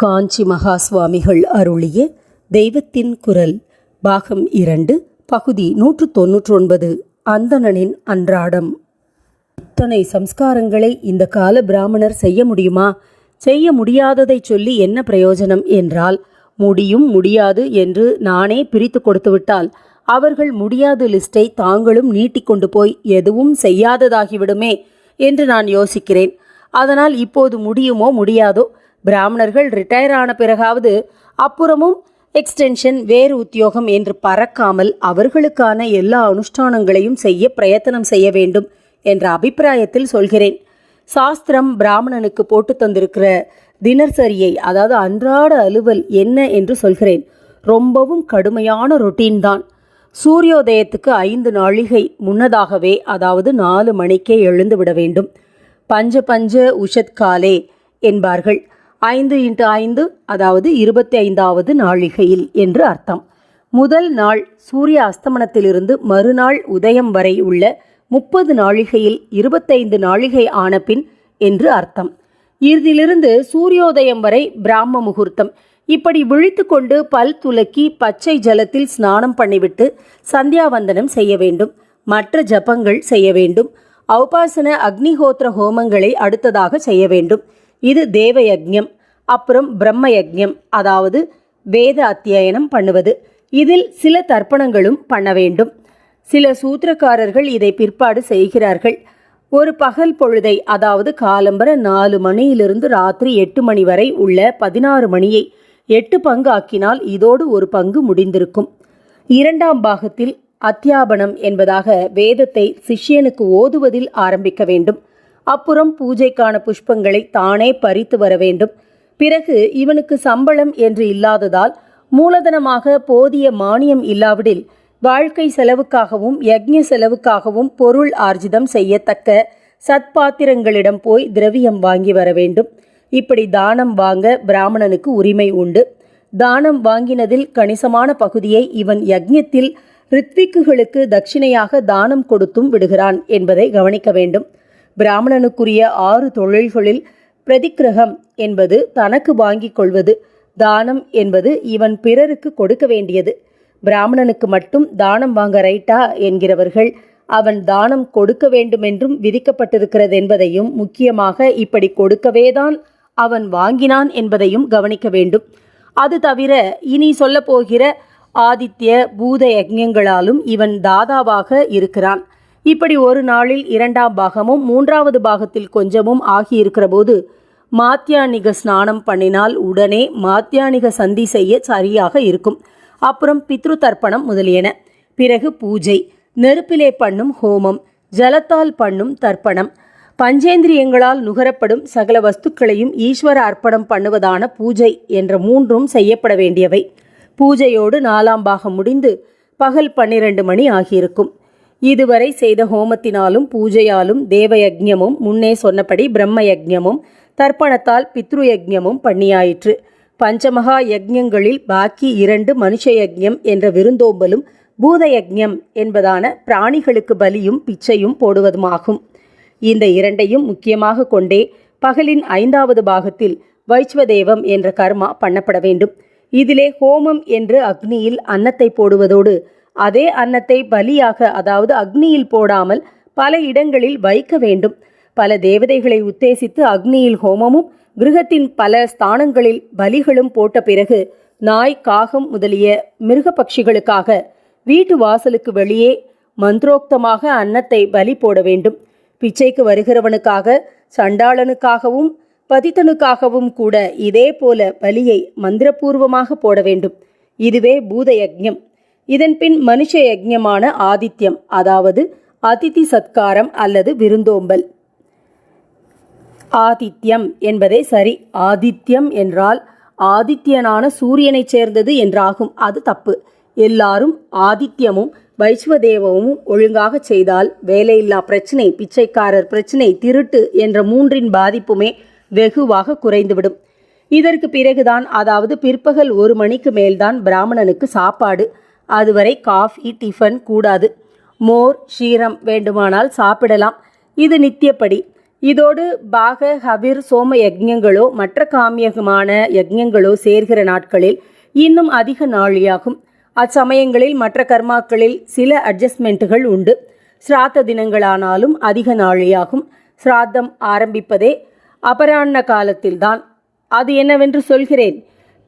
காஞ்சி மகா சுவாமிகள் அருளிய தெய்வத்தின் குரல் பாகம் இரண்டு பகுதி நூற்று தொன்னூற்றி ஒன்பது அந்தணனின் அன்றாடம். இத்தனை சம்ஸ்காரங்களை இந்த கால பிராமணர் செய்ய முடியுமா? செய்ய முடியாததை சொல்லி என்ன பிரயோஜனம் என்றால் முடியும் முடியாது என்று நானே பிரித்து கொடுத்துவிட்டால் அவர்கள் முடியாத லிஸ்டை தாங்களும் நீட்டிக்கொண்டு போய் எதுவும் செய்யாததாகிவிடுமே என்று நான் யோசிக்கிறேன். அதனால் இப்போது முடியுமோ முடியாதோ பிராமணர்கள் ரிட்டையர் ஆன பிறகாவது அப்புறமும் எக்ஸ்டென்ஷன் வேறு உத்தியோகம் என்று பறக்காமல் அவர்களுக்கான எல்லா அனுஷ்டானங்களையும் செய்ய பிரயத்தனம் செய்ய வேண்டும் என்ற அபிப்பிராயத்தில் சொல்கிறேன். சாஸ்திரம் பிராமணனுக்கு போட்டு தந்திருக்கிற தினசரியை அதாவது அன்றாட அலுவல் என்ன என்று சொல்கிறேன். ரொம்பவும் கடுமையான ரொட்டீன் தான். சூரியோதயத்துக்கு ஐந்து நாழிகை முன்னதாகவே அதாவது நாலு மணிக்கே எழுந்து விட வேண்டும். பஞ்ச பஞ்ச உஷத் காலே என்பார்கள். ஐந்து இன்ட்டு ஐந்து அதாவது இருபத்தி ஐந்தாவது நாழிகையில் என்று அர்த்தம். முதல் நாள் சூரிய அஸ்தமனத்திலிருந்து மறுநாள் உதயம் வரை உள்ள முப்பது நாழிகையில் இருபத்தைந்து நாழிகை ஆனபின் என்று அர்த்தம். இதிலிருந்து சூரியோதயம் வரை பிராம முகூர்த்தம். இப்படி விழித்து கொண்டு பல் துலக்கி பச்சை ஜலத்தில் ஸ்நானம் பண்ணிவிட்டு சந்தியாவந்தனம் செய்ய வேண்டும். மற்ற ஜபங்கள் செய்ய வேண்டும். ஔபாசன அக்னிஹோத்திர ஹோமங்களை அடுத்ததாக செய்ய வேண்டும். இது தேவ அப்புறம் பிரம்ம யஜ்ஞம் அதாவது வேத அத்தியாயனம் பண்ணுவது. இதில் சில தர்ப்பணங்களும் பண்ண வேண்டும். சில சூத்திரக்காரர்கள் இதை பிற்பாடு செய்கிறார்கள். ஒரு பகல் பொழுதை அதாவது காலம்பர நாலு மணியிலிருந்து ராத்திரி எட்டு மணி வரை உள்ள பதினாறு மணியை எட்டு பங்கு ஆக்கினால் இதோடு ஒரு பங்கு முடிந்திருக்கும். இரண்டாம் பாகத்தில் அத்தியாபனம் என்பதாக வேதத்தை சிஷ்யனுக்கு ஓதுவதில் ஆரம்பிக்க வேண்டும். அப்புறம் பூஜைக்கான புஷ்பங்களை தானே பறித்து வர வேண்டும். பிறகு இவனுக்கு சம்பளம் என்று இல்லாததால் மூலதனமாக போதிய மானியம் இல்லாவிடில் வாழ்க்கை செலவுக்காகவும் யக்ஞ செலவுக்காகவும் பொருள் ஆர்ஜிதம் செய்யத்தக்க சத்பாத்திரங்களிடம் போய் திரவியம் வாங்கி வர வேண்டும். இப்படி தானம் வாங்க பிராமணனுக்கு உரிமை உண்டு. தானம் வாங்கினதில் கணிசமான பகுதியை இவன் யக்ஞத்தில் ரித்விக்குகளுக்கு தட்சிணையாக தானம் கொடுத்தும் விடுகிறான் என்பதை கவனிக்க வேண்டும். பிராமணனுக்குரிய ஆறு தொழில்களில் பிரதிக்கிரகம் என்பது தனக்கு வாங்கிக் கொள்வது தானம் என்பது இவன் பிறருக்கு கொடுக்க வேண்டியது. பிராமணனுக்கு மட்டும் தானம் வாங்க ரைட்டா என்கிறவர்கள் அவன் தானம் கொடுக்க வேண்டுமென்றும் விதிக்கப்பட்டிருக்கிறது என்பதையும் முக்கியமாக இப்படி கொடுக்கவேதான் அவன் வாங்கினான் என்பதையும் கவனிக்க வேண்டும். அது தவிர இனி சொல்லப்போகிற ஆதித்ய பூத யஜ்ஞங்களாலும் இவன் தாதாவாக இருக்கிறான். இப்படி ஒரு நாளில் இரண்டாம் பாகமும் மூன்றாவது பாகத்தில் கொஞ்சமும் ஆகியிருக்கிற போது மாத்தியானிக ஸ்நானம் பண்ணினால் உடனே மாத்தியானிக சந்தி செய்ய சரியாக இருக்கும். அப்புறம் பித்ரு தர்ப்பணம் முதலியன. பிறகு பூஜை. நெருப்பிலே பண்ணும் ஹோமம். ஜலத்தால் பண்ணும் தர்ப்பணம். பஞ்சேந்திரியங்களால் நுகரப்படும் சகல வஸ்துக்களையும் ஈஸ்வர அர்ப்பணம் பண்ணுவதான பூஜை என்ற மூன்றும் செய்யப்பட வேண்டியவை. பூஜையோடு நாலாம் பாகம் முடிந்து பகல் பன்னிரண்டு மணி ஆகியிருக்கும். இதுவரை செய்த ஹோமத்தினாலும் பூஜையாலும் தேவயஜமும் முன்னே சொன்னபடி பிரம்ம யஜ்ஞமும் தர்ப்பணத்தால் பித்ரு யஜ்ஞமும் பண்ணியாயிற்று. பஞ்சமகா யஜ்யங்களில் பாக்கி இரண்டு மனுஷ யஜ்யம் என்ற விருந்தோம்பலும் பூதயஜம் என்பதான பிராணிகளுக்கு பலியும் பிச்சையும் போடுவதுமாகும். இந்த இரண்டையும் முக்கியமாக கொண்டே பகலின் ஐந்தாவது பாகத்தில் வைஸ்வதேவம் என்ற கர்மா பண்ணப்பட வேண்டும். இதிலே ஹோமம் என்று அக்னியில் அன்னத்தை போடுவதோடு அதே அன்னத்தை பலியாக அதாவது அக்னியில் போடாமல் பல இடங்களில் வைக்க வேண்டும். பல தேவதைகளை உத்தேசித்து அக்னியில் ஹோமமும் கிரகத்தின் பல ஸ்தானங்களில் பலிகளும் போட்ட பிறகு நாய் காகம் முதலிய மிருக பட்சிகளுக்காக வீட்டு வாசலுக்கு வெளியே மந்திரோக்தமாக அன்னத்தை பலி போட வேண்டும். பிச்சைக்கு வருகிறவனுக்காக சண்டாளனுக்காகவும் பதித்தனுக்காகவும் கூட இதே போல பலியை மந்திரபூர்வமாக போட வேண்டும். இதுவே பூத இதன்பின் மனுஷ யஜ்யமான ஆதித்யம் அதாவது அதிதி சத்காரம் அல்லது விருந்தோம்பல். ஆதித்யம் என்பதே சரி ஆதித்யம் என்றால் ஆதித்யனான சூரியனைச் சேர்ந்தது என்றாகும் அது தப்பு. எல்லாரும் ஆதித்யமும் வைஸ்வதேவமும் ஒழுங்காக செய்தால் வேலையில்லா பிரச்சனை பிச்சைக்காரர் பிரச்சனை திருட்டு என்ற மூன்றின் பாதிப்புமே வெகுவாக குறைந்துவிடும். இதற்கு பிறகுதான் அதாவது பிற்பகல் ஒரு மணிக்கு மேல்தான் பிராமணனுக்கு சாப்பாடு அதுவரை காஃபி டிஃபன் கூடாது. மோர் ஷீரம் வேண்டுமானால் சாப்பிடலாம். இது நித்தியப்படி. இதோடு பாக ஹவிர் சோம யஜ்யங்களோ மற்ற காமியகமான யஜ்யங்களோ சேர்கிற நாட்களில் இன்னும் அதிக நாழியாகும் அச்சமயங்களில் மற்ற கர்மாக்களில் சில அட்ஜஸ்ட்மெண்ட்டுகள் உண்டு. சிராத்த தினங்களானாலும் அதிக நாழியாகும் சிராத்தம் ஆரம்பிப்பதே அபராண்ண காலத்தில்தான். அது என்னவென்று சொல்கிறேன்.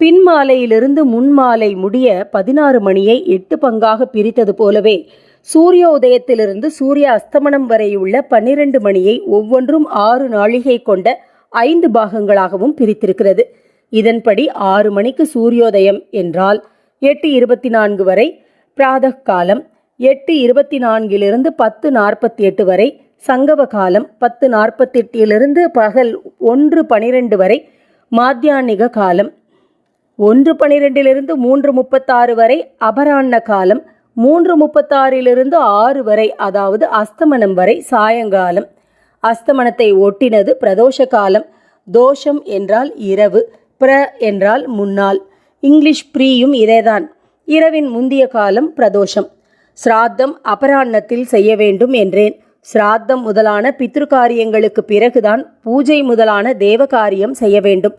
பின்மாலையிலிருந்து முன்மாலை முடிய பதினாறு மணியை எட்டு பங்காக பிரித்தது போலவே சூரிய உதயத்திலிருந்து சூரிய அஸ்தமனம் வரையுள்ள பன்னிரண்டு மணியை ஒவ்வொன்றும் ஆறு நாழிகை கொண்ட ஐந்து பாகங்களாகவும் பிரித்திருக்கிறது. இதன்படி ஆறு மணிக்கு சூரியோதயம் என்றால் எட்டு இருபத்தி நான்கு வரை பிராதக் காலம் எட்டு இருபத்தி நான்கிலிருந்து பத்து நாற்பத்தி எட்டு வரை சங்கவ காலம் பத்து நாற்பத்தி எட்டிலிருந்து பகல் ஒன்று பனிரெண்டு வரை மாத்தியானிக காலம் ஒன்று பனிரெண்டிலிருந்து மூன்று முப்பத்தாறு வரை அபராண்ண காலம் மூன்று முப்பத்தாறிலிருந்து ஆறு வரை அதாவது அஸ்தமனம் வரை சாயங்காலம். அஸ்தமனத்தை ஒட்டினது பிரதோஷ காலம். தோஷம் என்றால் இரவு பிர என்றால் முன்னாள். இங்கிலீஷ் ப்ரீயும் இதேதான். இரவின் முந்திய காலம் பிரதோஷம். சிராத்தம் அபராண்ணத்தில் செய்ய வேண்டும் என்றேன். சிராத்தம் முதலான பித்ருக்காரியங்களுக்கு பிறகுதான் பூஜை முதலான தேவ காரியம் செய்ய வேண்டும்.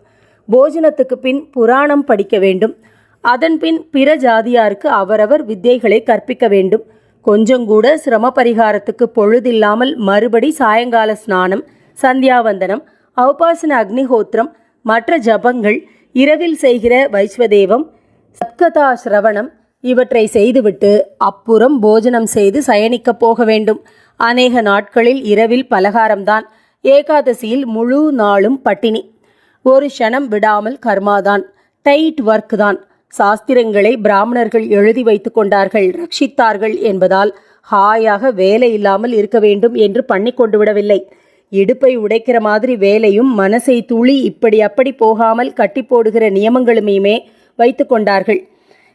போஜனத்துக்கு பின் புராணம் படிக்க வேண்டும். அதன் பின் பிற ஜாதியாருக்கு அவரவர் வித்தைகளை கற்பிக்க வேண்டும். கொஞ்சங்கூட சிரம பரிகாரத்துக்கு பொழுதில்லாமல் மறுபடி சாயங்கால ஸ்நானம் சந்தியாவந்தனம் அவுபாசன அக்னிஹோத்திரம் மற்ற ஜபங்கள் இரவில் செய்கிற வைஸ்வதேவம் சத்கதா சிரவணம் இவற்றை செய்துவிட்டு அப்புறம் போஜனம் செய்து சயனிக்கப் போக வேண்டும். அநேக நாட்களில் இரவில் பலகாரம்தான். ஏகாதசியில் முழு நாளும் பட்டினி. ஒரு க்ஷணம் விடாமல் கர்மாதான். டைட் ஒர்க் தான் சாஸ்திரங்களை பிராமணர்கள் எழுதி வைத்துக் கொண்டார்கள் ரட்சித்தார்கள் என்பதால் ஹாயாக வேலை இல்லாமல் இருக்க வேண்டும் என்று பண்ணி கொண்டு விடவில்லை. இடுப்பை உடைக்கிற மாதிரி வேலையும் மனசை துளி இப்படி அப்படி போகாமல் கட்டி போடுகிற நியமங்களுமே வைத்து கொண்டார்கள்.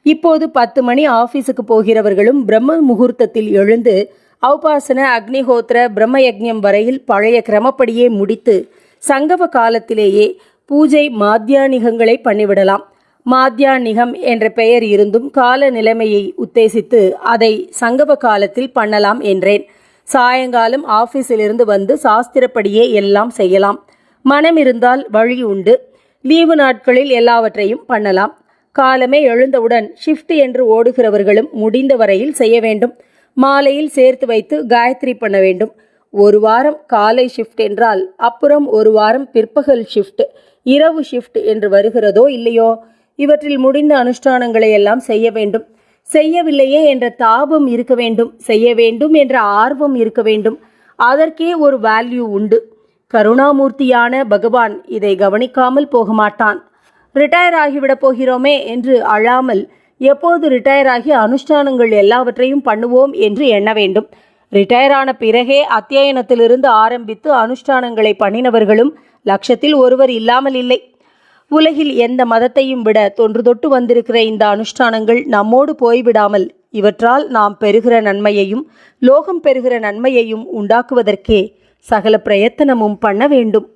இப்போது பத்து மணி ஆபீஸுக்கு போகிறவர்களும் பிரம்ம முகூர்த்தத்தில் எழுந்து அவுபாசன அக்னிஹோத்திர பிரம்மயக்ஞம் வரையில் பழைய கிரமப்படியே முடித்து சங்கவ காலத்திலேயே பூஜை மாத்தியானிகங்களை பண்ணிவிடலாம். மாத்தியானிகம் என்ற பெயர் இருந்தும் கால நிலைமையை உத்தேசித்து அதை சங்கவ காலத்தில் பண்ணலாம் என்றேன். சாயங்காலம் ஆஃபீஸிலிருந்து வந்து சாஸ்திரப்படியே எல்லாம் செய்யலாம். மனம் இருந்தால் வழி உண்டு. லீவு நாட்களில் எல்லாவற்றையும் பண்ணலாம். காலமே எழுந்தவுடன் ஷிஃப்ட் என்று ஓடுகிறவர்களும் முடிந்த வரையில் செய்ய வேண்டும். மாலையில் சேர்த்து வைத்து காயத்ரி பண்ண வேண்டும். ஒரு வாரம் காலை ஷிஃப்ட் என்றால் அப்புறம் ஒரு வாரம் பிற்பகல் ஷிஃப்ட் இரவு ஷிஃப்ட் என்று வருகிறதோ இல்லையோ? இவற்றில் முடிந்த அனுஷ்டானங்களை எல்லாம் செய்ய வேண்டும். செய்யவில்லையே என்ற தாபம் இருக்க வேண்டும். செய்ய வேண்டும் என்ற ஆர்வம் இருக்க வேண்டும். அதற்கே ஒரு வேல்யூ உண்டு. கருணாமூர்த்தியான பகவான் இதை கவனிக்காமல் போக மாட்டான். ரிட்டையர் ஆகிவிடப் போகிறோமே என்று அழாமல் எப்போது ரிட்டையர் ஆகி அனுஷ்டானங்கள் எல்லாவற்றையும் பண்ணுவோம் என்று எண்ண வேண்டும். ரிட்டையர் ஆன பிறகே அத்தியனத்திலிருந்து ஆரம்பித்து அனுஷ்டானங்களை பண்ணினவர்களும் லட்சத்தில் ஒருவர் இல்லாமல் இல்லை. உலகில் எந்த மதத்தையும் விட தொன்று தொட்டு வந்திருக்கிற இந்த அனுஷ்டானங்கள் நம்மோடு போய்விடாமல் இவற்றால் நாம் பெறுகிற நன்மையையும் லோகம் பெறுகிற நன்மையையும் உண்டாக்குவதற்கே சகல பிரயத்தனமும் பண்ண வேண்டும்.